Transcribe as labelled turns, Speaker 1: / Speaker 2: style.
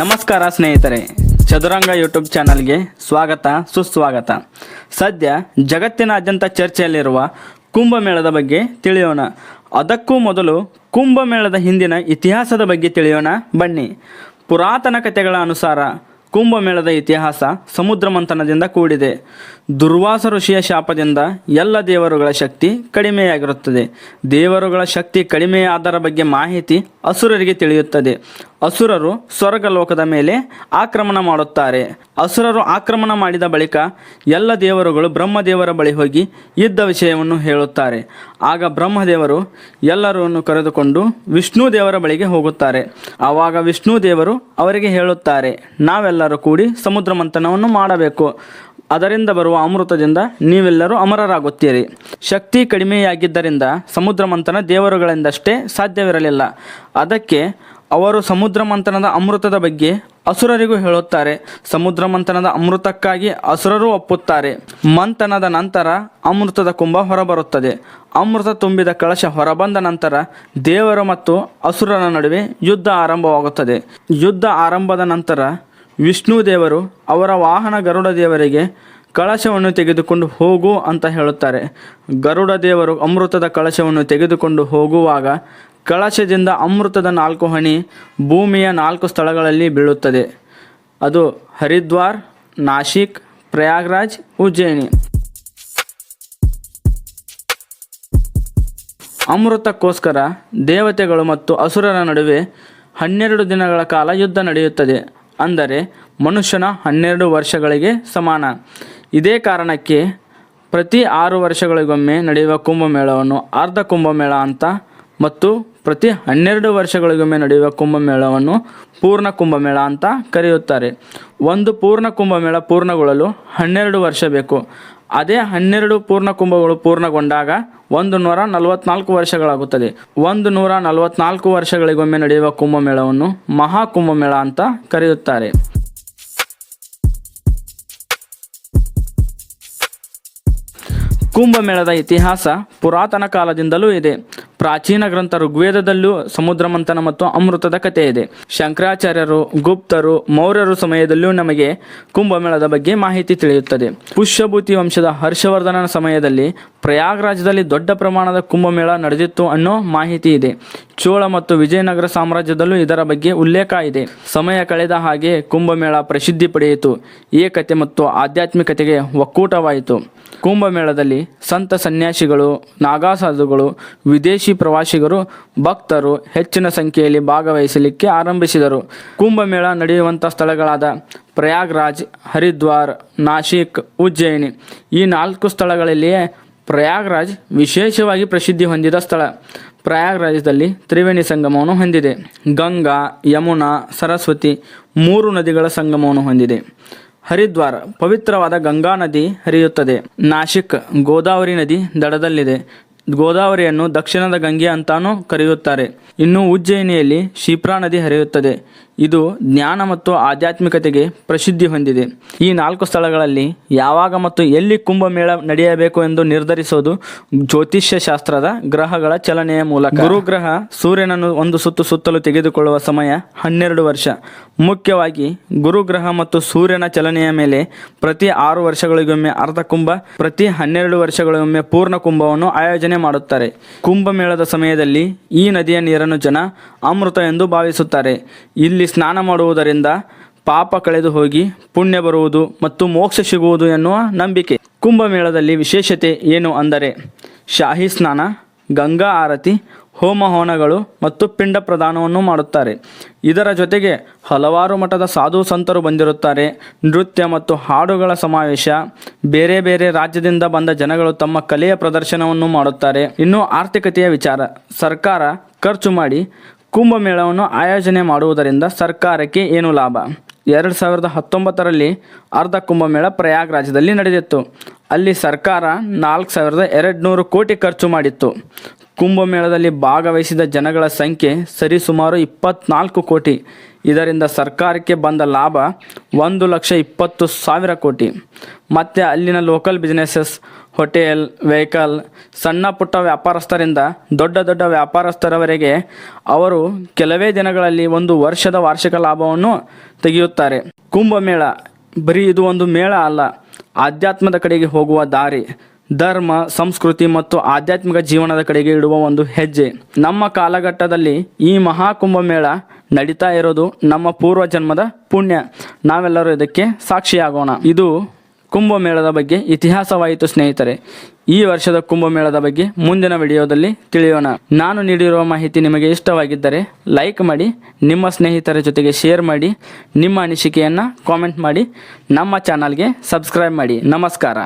Speaker 1: ನಮಸ್ಕಾರ ಸ್ನೇಹಿತರೆ, ಚದುರಂಗ ಯೂಟ್ಯೂಬ್ ಚಾನಲ್ಗೆ ಸ್ವಾಗತ, ಸುಸ್ವಾಗತ. ಸದ್ಯ ಜಗತ್ತಿನಾದ್ಯಂತ ಚರ್ಚೆಯಲ್ಲಿರುವ ಕುಂಭಮೇಳದ ಬಗ್ಗೆ ತಿಳಿಯೋಣ. ಅದಕ್ಕೂ ಮೊದಲು ಕುಂಭಮೇಳದ ಹಿಂದಿನ ಇತಿಹಾಸದ ಬಗ್ಗೆ ತಿಳಿಯೋಣ. ಬನ್ನಿ. ಪುರಾತನ ಕಥೆಗಳ ಅನುಸಾರ ಕುಂಭಮೇಳದ ಇತಿಹಾಸ ಸಮುದ್ರ ಮಂಥನದಿಂದ ಕೂಡಿದೆ. ದುರ್ವಾಸ ಋಷಿಯ ಶಾಪದಿಂದ ಎಲ್ಲ ದೇವರುಗಳ ಶಕ್ತಿ ಕಡಿಮೆಯಾಗಿರುತ್ತದೆ. ದೇವರುಗಳ ಶಕ್ತಿ ಕಡಿಮೆಯಾದರ ಬಗ್ಗೆ ಮಾಹಿತಿ ಅಸುರರಿಗೆ ತಿಳಿಯುತ್ತದೆ. ಅಸುರರು ಸ್ವರ್ಗ ಲೋಕದ ಮೇಲೆ ಆಕ್ರಮಣ ಮಾಡುತ್ತಾರೆ. ಅಸುರರು ಆಕ್ರಮಣ ಮಾಡಿದ ಬಳಿಕ ಎಲ್ಲ ದೇವರುಗಳು ಬ್ರಹ್ಮದೇವರ ಬಳಿ ಹೋಗಿ ಯುದ್ಧ ವಿಷಯವನ್ನು ಹೇಳುತ್ತಾರೆ. ಆಗ ಬ್ರಹ್ಮದೇವರು ಎಲ್ಲರನ್ನು ಕರೆದುಕೊಂಡು ವಿಷ್ಣು ದೇವರ ಬಳಿಗೆ ಹೋಗುತ್ತಾರೆ. ಆವಾಗ ವಿಷ್ಣು ದೇವರು ಅವರಿಗೆ ಹೇಳುತ್ತಾರೆ, ನಾವೆಲ್ಲರೂ ಕೂಡಿ ಸಮುದ್ರ ಮಂಥನವನ್ನು ಮಾಡಬೇಕು. ಅದರಿಂದ ಬರುವ ಅಮೃತದಿಂದ ನೀವೆಲ್ಲರೂ ಅಮರರಾಗುತ್ತೀರಿ. ಶಕ್ತಿ ಕಡಿಮೆಯಾಗಿದ್ದರಿಂದ ಸಮುದ್ರ ಮಂಥನ ದೇವರುಗಳಿಂದಷ್ಟೇ ಸಾಧ್ಯವಿರಲಿಲ್ಲ. ಅದಕ್ಕೆ ಅವರು ಸಮುದ್ರ ಮಂಥನದ ಅಮೃತದ ಬಗ್ಗೆ ಅಸುರರಿಗೂ ಹೇಳುತ್ತಾರೆ. ಸಮುದ್ರ ಮಂಥನದ ಅಮೃತಕ್ಕಾಗಿ ಅಸುರರು ಒಪ್ಪುತ್ತಾರೆ. ಮಂಥನದ ನಂತರ ಅಮೃತದ ಕುಂಭ ಹೊರಬರುತ್ತದೆ. ಅಮೃತ ತುಂಬಿದ ಕಳಶ ಹೊರಬಂದ ನಂತರ ದೇವರು ಮತ್ತು ಅಸುರರ ನಡುವೆ ಯುದ್ಧ ಆರಂಭವಾಗುತ್ತದೆ. ಯುದ್ಧ ಆರಂಭದ ನಂತರ ವಿಷ್ಣು ದೇವರು ಅವರ ವಾಹನ ಗರುಡ ದೇವರಿಗೆ ಕಳಶವನ್ನು ತೆಗೆದುಕೊಂಡು ಹೋಗು ಅಂತ ಹೇಳುತ್ತಾರೆ. ಗರುಡ ದೇವರು ಅಮೃತದ ಕಳಶವನ್ನು ತೆಗೆದುಕೊಂಡು ಹೋಗುವಾಗ ಕಳಶದಿಂದ ಅಮೃತದ ನಾಲ್ಕು ಹನಿ ಭೂಮಿಯ ನಾಲ್ಕು ಸ್ಥಳಗಳಲ್ಲಿ ಬೀಳುತ್ತದೆ. ಅದು ಹರಿದ್ವಾರ್, ನಾಶಿಕ್, ಪ್ರಯಾಗ್ರಾಜ್, ಉಜ್ಜಯಿನಿ. ಅಮೃತಕ್ಕೋಸ್ಕರ ದೇವತೆಗಳು ಮತ್ತು ಅಸುರರ ನಡುವೆ ಹನ್ನೆರಡು ದಿನಗಳ ಕಾಲ ಯುದ್ಧ ನಡೆಯುತ್ತದೆ. ಅಂದರೆ ಮನುಷ್ಯನ ಹನ್ನೆರಡು ವರ್ಷಗಳಿಗೆ ಸಮಾನ. ಇದೇ ಕಾರಣಕ್ಕೆ ಪ್ರತಿ ಆರು ವರ್ಷಗಳಿಗೊಮ್ಮೆ ನಡೆಯುವ ಕುಂಭಮೇಳವನ್ನು ಅರ್ಧ ಕುಂಭಮೇಳ ಅಂತ ಮತ್ತು ಪ್ರತಿ ಹನ್ನೆರಡು ವರ್ಷಗಳಿಗೊಮ್ಮೆ ನಡೆಯುವ ಕುಂಭಮೇಳವನ್ನು ಪೂರ್ಣ ಕುಂಭಮೇಳ ಅಂತ ಕರೆಯುತ್ತಾರೆ. ಒಂದು ಪೂರ್ಣ ಕುಂಭಮೇಳ ಪೂರ್ಣಗೊಳ್ಳಲು ಹನ್ನೆರಡು ವರ್ಷ ಬೇಕು. ಅದೇ ಹನ್ನೆರಡು ಪೂರ್ಣ ಕುಂಭಗಳು ಪೂರ್ಣಗೊಂಡಾಗ ಒಂದು ನೂರ ನಲವತ್ನಾಲ್ಕು ವರ್ಷಗಳಾಗುತ್ತದೆ. ಒಂದು ನೂರ ನಲವತ್ನಾಲ್ಕು ವರ್ಷಗಳಿಗೊಮ್ಮೆ ನಡೆಯುವ ಕುಂಭಮೇಳವನ್ನು ಮಹಾ ಕುಂಭಮೇಳ ಅಂತ ಕರೆಯುತ್ತಾರೆ. ಕುಂಭಮೇಳದ ಇತಿಹಾಸ ಪುರಾತನ ಕಾಲದಿಂದಲೂ ಇದೆ. ಪ್ರಾಚೀನ ಗ್ರಂಥ ಋಗ್ವೇದದಲ್ಲೂ ಸಮುದ್ರ ಮಂಥನ ಮತ್ತು ಅಮೃತದ ಕಥೆ ಇದೆ. ಶಂಕರಾಚಾರ್ಯರು, ಗುಪ್ತರು, ಮೌರ್ಯರು ಸಮಯದಲ್ಲೂ ನಮಗೆ ಕುಂಭಮೇಳದ ಬಗ್ಗೆ ಮಾಹಿತಿ ತಿಳಿಯುತ್ತದೆ. ಪುಷ್ಯಭೂತಿ ವಂಶದ ಹರ್ಷವರ್ಧನನ ಸಮಯದಲ್ಲಿ ಪ್ರಯಾಗ್ರಾಜದಲ್ಲಿ ದೊಡ್ಡ ಪ್ರಮಾಣದ ಕುಂಭಮೇಳ ನಡೆದಿತ್ತು ಅನ್ನೋ ಮಾಹಿತಿ ಇದೆ. ಚೋಳ ಮತ್ತು ವಿಜಯನಗರ ಸಾಮ್ರಾಜ್ಯದಲ್ಲೂ ಇದರ ಬಗ್ಗೆ ಉಲ್ಲೇಖ ಇದೆ. ಸಮಯ ಕಳೆದ ಹಾಗೆ ಕುಂಭಮೇಳ ಪ್ರಸಿದ್ಧಿ ಪಡೆಯಿತು. ಏಕತೆ ಮತ್ತು ಆಧ್ಯಾತ್ಮಿಕತೆಗೆ ಒಕ್ಕೂಟವಾಯಿತು. ಕುಂಭಮೇಳದಲ್ಲಿ ಸಂತ ಸನ್ಯಾಸಿಗಳು, ನಾಗಾಸಾಧುಗಳು, ವಿದೇಶಿ ಪ್ರವಾಸಿಗರು, ಭಕ್ತರು ಹೆಚ್ಚಿನ ಸಂಖ್ಯೆಯಲ್ಲಿ ಭಾಗವಹಿಸಲಿಕ್ಕೆ ಆರಂಭಿಸಿದರು. ಕುಂಭಮೇಳ ನಡೆಯುವಂಥ ಸ್ಥಳಗಳಾದ ಪ್ರಯಾಗ್ರಾಜ್, ಹರಿದ್ವಾರ್, ನಾಶಿಕ್, ಉಜ್ಜಯಿನಿ ಈ ನಾಲ್ಕು ಸ್ಥಳಗಳಲ್ಲಿಯೇ ಪ್ರಯಾಗ್ರಾಜ್ ವಿಶೇಷವಾಗಿ ಪ್ರಸಿದ್ಧಿ ಹೊಂದಿದ ಸ್ಥಳ. ಪ್ರಯಾಗ್ರಾಜದಲ್ಲಿ ತ್ರಿವೇಣಿ ಸಂಗಮವನ್ನು ಹೊಂದಿದೆ. ಗಂಗಾ, ಯಮುನಾ, ಸರಸ್ವತಿ ಮೂರು ನದಿಗಳ ಸಂಗಮವನ್ನು ಹೊಂದಿದೆ. ಹರಿದ್ವಾರ ಪವಿತ್ರವಾದ ಗಂಗಾ ನದಿ ಹರಿಯುತ್ತದೆ. ನಾಶಿಕ್, ಗೋದಾವರಿ ನದಿ ದಡದಲ್ಲಿದೆ. ಗೋದಾವರಿಯನ್ನು ದಕ್ಷಿಣದ ಗಂಗೆ ಅಂತಾನೂ ಕರೆಯುತ್ತಾರೆ. ಇನ್ನು ಉಜ್ಜಯಿನಿಯಲ್ಲಿ ಶಿಪ್ರಾ ನದಿ ಹರಿಯುತ್ತದೆ. ಇದು ಜ್ಞಾನ ಮತ್ತು ಆಧ್ಯಾತ್ಮಿಕತೆಗೆ ಪ್ರಸಿದ್ಧಿ ಹೊಂದಿದೆ. ಈ ನಾಲ್ಕು ಸ್ಥಳಗಳಲ್ಲಿ ಯಾವಾಗ ಮತ್ತು ಎಲ್ಲಿ ಕುಂಭಮೇಳ ನಡೆಯಬೇಕು ಎಂದು ನಿರ್ಧರಿಸುವುದು ಜ್ಯೋತಿಷ್ಯ ಶಾಸ್ತ್ರದ ಗ್ರಹಗಳ ಚಲನೆಯ ಮೂಲಕ. ಗುರುಗ್ರಹ ಸೂರ್ಯನನ್ನು ಒಂದು ಸುತ್ತು ಸುತ್ತಲು ತೆಗೆದುಕೊಳ್ಳುವ ಸಮಯ ಹನ್ನೆರಡು ವರ್ಷ. ಮುಖ್ಯವಾಗಿ ಗುರುಗ್ರಹ ಮತ್ತು ಸೂರ್ಯನ ಚಲನೆಯ ಮೇಲೆ ಪ್ರತಿ ಆರು ವರ್ಷಗಳಿಗೊಮ್ಮೆ ಅರ್ಧ ಕುಂಭ, ಪ್ರತಿ ಹನ್ನೆರಡು ವರ್ಷಗಳಿಗೊಮ್ಮೆ ಪೂರ್ಣ ಕುಂಭವನ್ನು ಆಯೋಜನೆ ಮಾಡುತ್ತಾರೆ. ಕುಂಭಮೇಳದ ಸಮಯದಲ್ಲಿ ಈ ನದಿಯ ನೀರನ್ನು ಜನ ಅಮೃತ ಎಂದು ಭಾವಿಸುತ್ತಾರೆ. ಇಲ್ಲಿ ಸ್ನಾನ ಮಾಡುವುದರಿಂದ ಪಾಪ ಕಳೆದು ಹೋಗಿ ಪುಣ್ಯ ಬರುವುದು ಮತ್ತು ಮೋಕ್ಷ ಸಿಗುವುದು ಎನ್ನುವ ನಂಬಿಕೆ. ಕುಂಭಮೇಳದಲ್ಲಿ ವಿಶೇಷತೆ ಏನು ಅಂದರೆ ಶಾಹಿ ಸ್ನಾನ, ಗಂಗಾ ಆರತಿ ಹೋಮ ಹೋನಗಳು ಮತ್ತು ಪಿಂಡ ಪ್ರದಾನವನ್ನು ಮಾಡುತ್ತಾರೆ. ಇದರ ಜೊತೆಗೆ ಹಲವಾರು ಮಠದ ಸಾಧು ಸಂತರು ಬಂದಿರುತ್ತಾರೆ. ನೃತ್ಯ ಮತ್ತು ಹಾಡುಗಳ ಸಮಾವೇಶ, ಬೇರೆ ಬೇರೆ ರಾಜ್ಯದಿಂದ ಬಂದ ಜನಗಳು ತಮ್ಮ ಕಲೆಯ ಪ್ರದರ್ಶನವನ್ನು ಮಾಡುತ್ತಾರೆ. ಇನ್ನು ಆರ್ಥಿಕತೆಯ ವಿಚಾರ, ಸರ್ಕಾರ ಖರ್ಚು ಮಾಡಿ ಕುಂಭಮೇಳವನ್ನು ಆಯೋಜನೆ ಮಾಡುವುದರಿಂದ ಸರ್ಕಾರಕ್ಕೆ ಏನು ಲಾಭ? ಎರಡು ಸಾವಿರದ ಹತ್ತೊಂಬತ್ತರಲ್ಲಿ ಅರ್ಧ ಕುಂಭಮೇಳ ಪ್ರಯಾಗ್ರಾಜದಲ್ಲಿ ನಡೆದಿತ್ತು. ಅಲ್ಲಿ ಸರ್ಕಾರ ನಾಲ್ಕು ಸಾವಿರದ ಎರಡು ನೂರು ಕೋಟಿ ಖರ್ಚು ಮಾಡಿತ್ತು. ಕುಂಭಮೇಳದಲ್ಲಿ ಭಾಗವಹಿಸಿದ ಜನಗಳ ಸಂಖ್ಯೆ ಸರಿಸುಮಾರು ಇಪ್ಪತ್ನಾಲ್ಕು ಕೋಟಿ. ಇದರಿಂದ ಸರ್ಕಾರಕ್ಕೆ ಬಂದ ಲಾಭ ಒಂದು ಲಕ್ಷ ಇಪ್ಪತ್ತು ಸಾವಿರ ಕೋಟಿ. ಮತ್ತು ಅಲ್ಲಿನ ಲೋಕಲ್ ಬಿಸ್ನೆಸಸ್ ಹೋಟೆಲ್ ವೆಹಿಕಲ್ ಸಣ್ಣ ಪುಟ್ಟ ವ್ಯಾಪಾರಸ್ಥರಿಂದ ದೊಡ್ಡ ದೊಡ್ಡ ವ್ಯಾಪಾರಸ್ಥರವರೆಗೆ ಅವರು ಕೆಲವೇ ದಿನಗಳಲ್ಲಿ ಒಂದು ವರ್ಷದ ವಾರ್ಷಿಕ ಲಾಭವನ್ನು ತೆಗೆಯುತ್ತಾರೆ. ಕುಂಭಮೇಳ, ಬರೀ ಇದು ಒಂದು ಮೇಳ ಅಲ್ಲ, ಆಧ್ಯಾತ್ಮದ ಕಡೆಗೆ ಹೋಗುವ ದಾರಿ. ಧರ್ಮ, ಸಂಸ್ಕೃತಿ ಮತ್ತು ಆಧ್ಯಾತ್ಮಿಕ ಜೀವನದ ಕಡೆಗೆ ಇಡುವ ಒಂದು ಹೆಜ್ಜೆ. ನಮ್ಮ ಕಾಲಘಟ್ಟದಲ್ಲಿ ಈ ಮಹಾಕುಂಭಮೇಳ ನಡೀತಾ ಇರೋದು ನಮ್ಮ ಪೂರ್ವ ಜನ್ಮದ ಪುಣ್ಯ. ನಾವೆಲ್ಲರೂ ಇದಕ್ಕೆ ಸಾಕ್ಷಿಯಾಗೋಣ. ಇದು ಕುಂಭಮೇಳದ ಬಗ್ಗೆ ಇತಿಹಾಸವಾಯಿತು ಸ್ನೇಹಿತರೆ. ಈ ವರ್ಷದ ಕುಂಭಮೇಳದ ಬಗ್ಗೆ ಮುಂದಿನ ವಿಡಿಯೋದಲ್ಲಿ ತಿಳಿಯೋಣ. ನಾನು ನೀಡಿರುವ ಮಾಹಿತಿ ನಿಮಗೆ ಇಷ್ಟವಾಗಿದ್ದರೆ ಲೈಕ್ ಮಾಡಿ, ನಿಮ್ಮ ಸ್ನೇಹಿತರ ಜೊತೆಗೆ ಶೇರ್ ಮಾಡಿ, ನಿಮ್ಮ ಅನಿಸಿಕೆಯನ್ನು ಕಾಮೆಂಟ್ ಮಾಡಿ, ನಮ್ಮ ಚಾನಲ್ಗೆ ಸಬ್ಸ್ಕ್ರೈಬ್ ಮಾಡಿ. ನಮಸ್ಕಾರ.